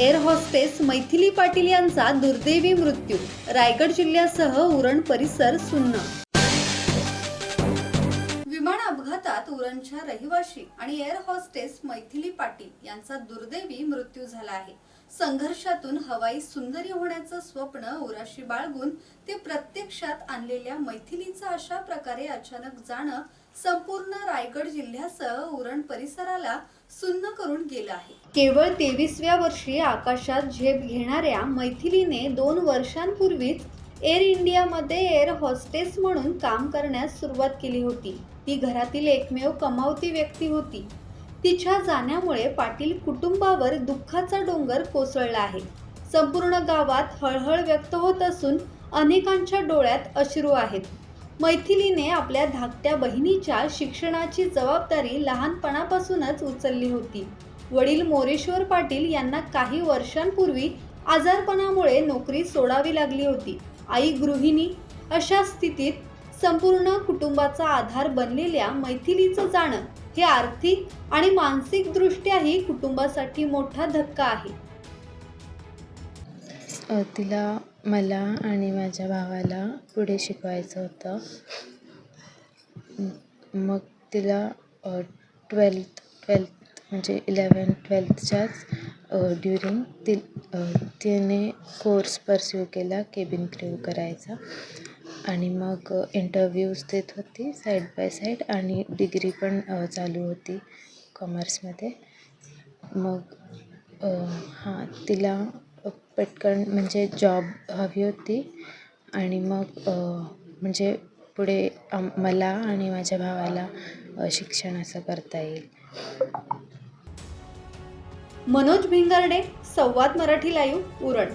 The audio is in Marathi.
एअर हॉस्टेस मैथिली पाटील यांचा दुर्दैवी मृत्यू. रायगड जिल्ह्यासह उरण परिसर सुन्न. विमान अपघातात उरणच्या रहिवाशी आणि एअर हॉस्टेस मैथिली पाटील यांचा दुर्दैवी मृत्यू झाला आहे. संघर्षातून हवाई सुंदरी होण्याचं स्वप्न उराशी बाळगून ते प्रत्यक्षात आणलेल्या मैथिलीचं अशा प्रकारे अचानक जाणं संपूर्ण रायगड जिल्ह्यासह उरण परिसराला सुन्न करून गेलं आहे. केवळ तेवीसव्या वर्षी आकाशात झेप घेणाऱ्या मैथिलीने दोन वर्षांपूर्वीच एअर इंडियामध्ये एअर हॉस्टेस म्हणून काम करण्यास सुरुवात केली होती. ती घरातील एकमेव कमावती व्यक्ती होती. तिच्या जाण्यामुळे पाटील कुटुंबावर दुःखाचा डोंगर कोसळला आहे. संपूर्ण गावात हळहळ व्यक्त होत असून अनेकांच्या डोळ्यात अश्रू आहेत. मैथिलीने आपल्या धाकट्या बहिणीच्या शिक्षणाची जबाबदारी लहानपणापासूनच उचलली होती. वडील मोरेश्वर पाटील यांना काही वर्षांपूर्वी आजारपणामुळे नोकरी सोडावी लागली होती. आई गृहिणी अशा स्थितीत संपूर्ण कुटुंबाचा आधार बनलेल्या मैथिलीचं जाणं हे आर्थिक आणि मानसिकदृष्ट्याही कुटुंबासाठी मोठा धक्का आहे. तिला मला आणि माझ्या भावाला पुढे शिकवायचं होतं. मग तिला ट्वेल्थ ट्वेल्थ म्हणजे इलेवन ट्वेल्थच्याच ड्युरिंग ती तिने कोर्स परस्यू केला केबिन क्रू करायचा. आणि मग इंटरव्ह्यूज देत होती साईड बाय साईड आणि डिग्री पण चालू होती कॉमर्समध्ये मग हां तिला पटकन म्हणजे जॉब हवी होती आणि मग म्हणजे पुढे आम मला आणि माझ्या भावाला शिक्षण असं करता येईल. मनोज भिंगारडे संवाद मराठी लाईव्ह उरण.